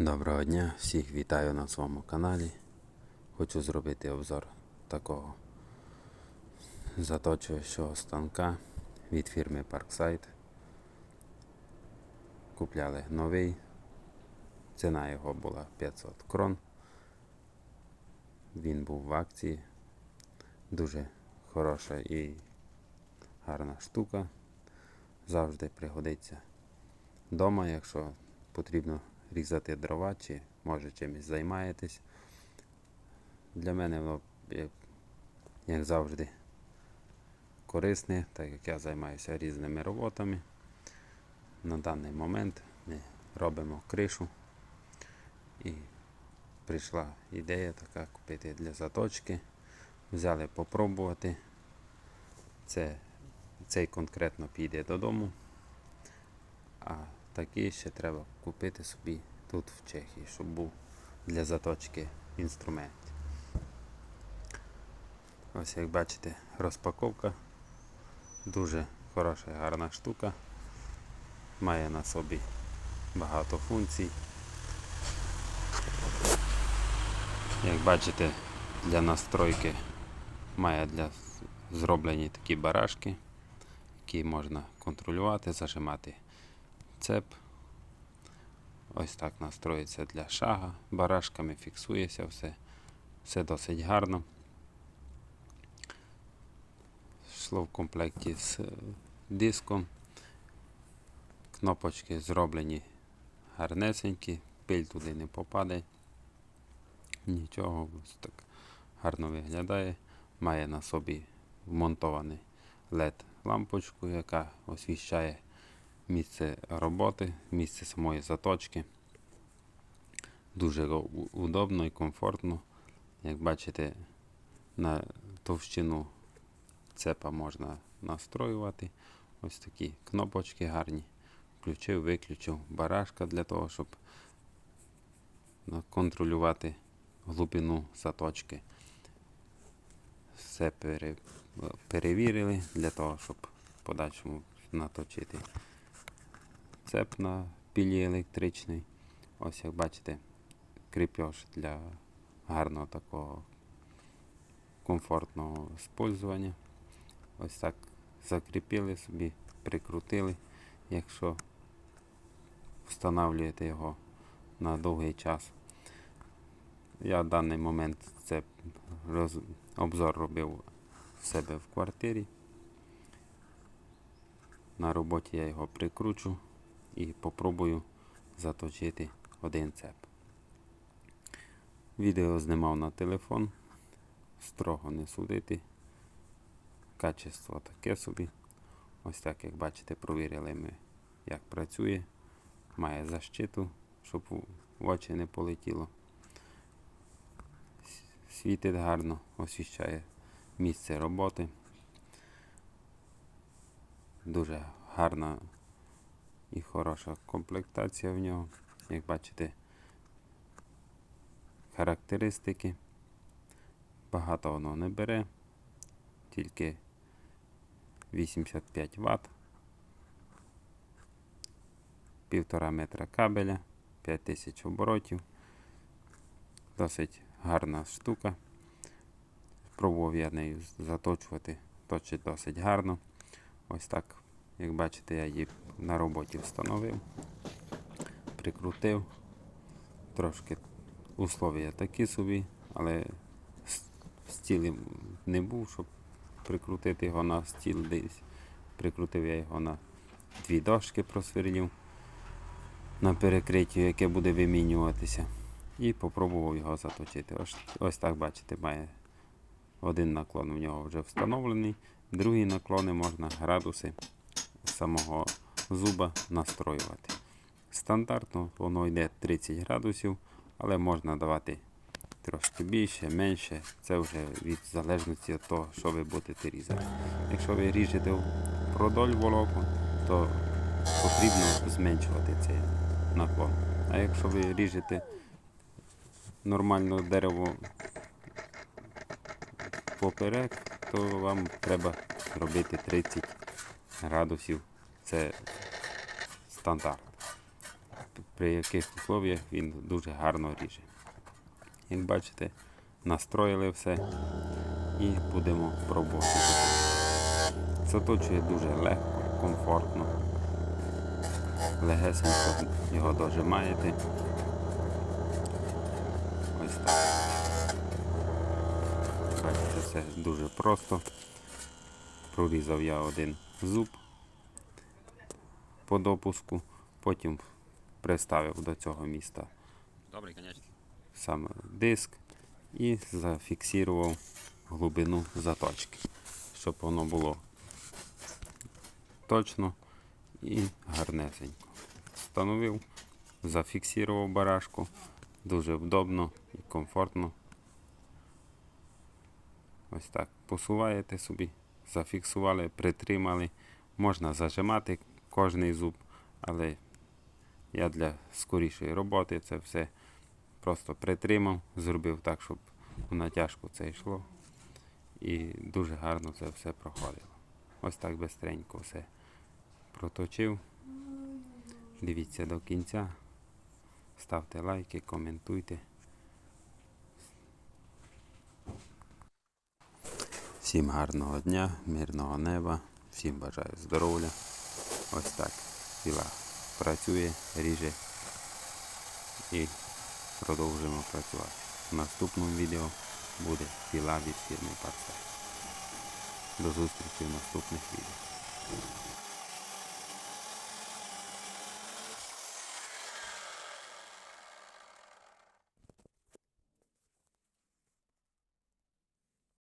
Доброго дня, всіх вітаю на своєму каналі. Хочу зробити обзор такого заточуючого станка від фірми Parkside. Купляли новий. Ціна його була 500 крон. Він був в акції. Дуже хороша і гарна штука. Завжди пригодиться вдома, якщо потрібно різати дрова чи може чимось займаєтесь. Для мене воно, як, як завжди, корисне, так як я займаюся різними роботами. На даний момент ми робимо кришу і прийшла ідея така купити для заточки. Взяли попробувати. Це, цей конкретно піде додому. А такий ще треба купити собі тут в Чехії, щоб був для заточки інструмент. Ось як бачите, розпаковка. Дуже хороша гарна штука. Має на собі багато функцій. Як бачите, для настройки має для зроблені такі барашки, які можна контролювати, зажимати цеп. Ось так настроїться для шага. Барашками фіксується все. Все досить гарно. Йшло в комплекті з е, диском. Кнопочки зроблені гарнесенькі, пиль туди не попаде. Нічого, ось так гарно виглядає. Має на собі вмонтований LED лампочку, яка освіщає місце роботи, місце самої заточки. Дуже удобно і комфортно. Як бачите, на товщину цепа можна настроювати. Ось такі кнопочки гарні. Включив, виключив барашка для того, щоб контролювати глибину заточки. Все пере, перевірили для того, щоб в подальшому наточити цеп на пілі електричний. Ось як бачите, кріпеж для гарного такого комфортного спользування. Ось так закріпили собі, прикрутили. Якщо встановлюєте його на довгий час. Я в даний момент це роз... обзор робив в себе в квартирі. На роботі я його прикручу і попробую заточити один цеп. Відео знімав на телефон, строго не судити. Качество таке собі. Ось так, як бачите, провірили ми, як працює. Має защиту, щоб в очі не полетіло. Світить гарно, освіщає місце роботи. Дуже гарна і хороша комплектація в нього. Як бачите, характеристики. Багато воно не бере, тільки 85 Вт, 1,5 метра кабеля, 5000 оборотів. Досить гарна штука. Пробував я нею заточувати, точить досить гарно. Ось так, як бачите, я її на роботі встановив, прикрутив. Трошки условия такі собі, але с- стіл не був, щоб прикрутити його на стіл десь. Прикрутив я його на дві дошки просверлів на перекриттю, яке буде вимінюватися. І попробував його заточити. Ось, ось так бачите, має один наклон в нього вже встановлений, другі наклони можна градуси самого зуба настроювати. Стандартно воно йде 30 градусів, але можна давати трошки більше, менше. Це вже від залежності від того, що ви будете різати. Якщо ви ріжете продоль волокон, то потрібно зменшувати цей наклон. А якщо ви ріжете нормально дерево поперек, то вам треба робити 30 градусів. Це стандарт. при яких условіях він дуже гарно ріже. Як бачите, настроїли все і будемо пробувати. Заточує дуже легко, комфортно. Легесенько його дожимаєте. Ось так. Бачите, все дуже просто. Прорізав я один зуб по допуску, потім приставив до цього міста Добрий, саме диск і зафіксував глибину заточки, щоб воно було точно і гарнесенько. Встановив, зафіксував барашку, дуже вдобно і комфортно. Ось так. Посуваєте собі, зафіксували, притримали. Можна зажимати кожний зуб, але я для скорішої роботи це все просто притримав, зробив так, щоб у натяжку це йшло. І дуже гарно це все проходило. Ось так бистренько все проточив. Дивіться до кінця. Ставте лайки, коментуйте. Всім гарного дня, мирного неба, всім бажаю здоров'я. Ось так філа працює, ріже і продовжуємо працювати. В наступному відео буде філа від фірми Парсай. До зустрічі в наступних відео.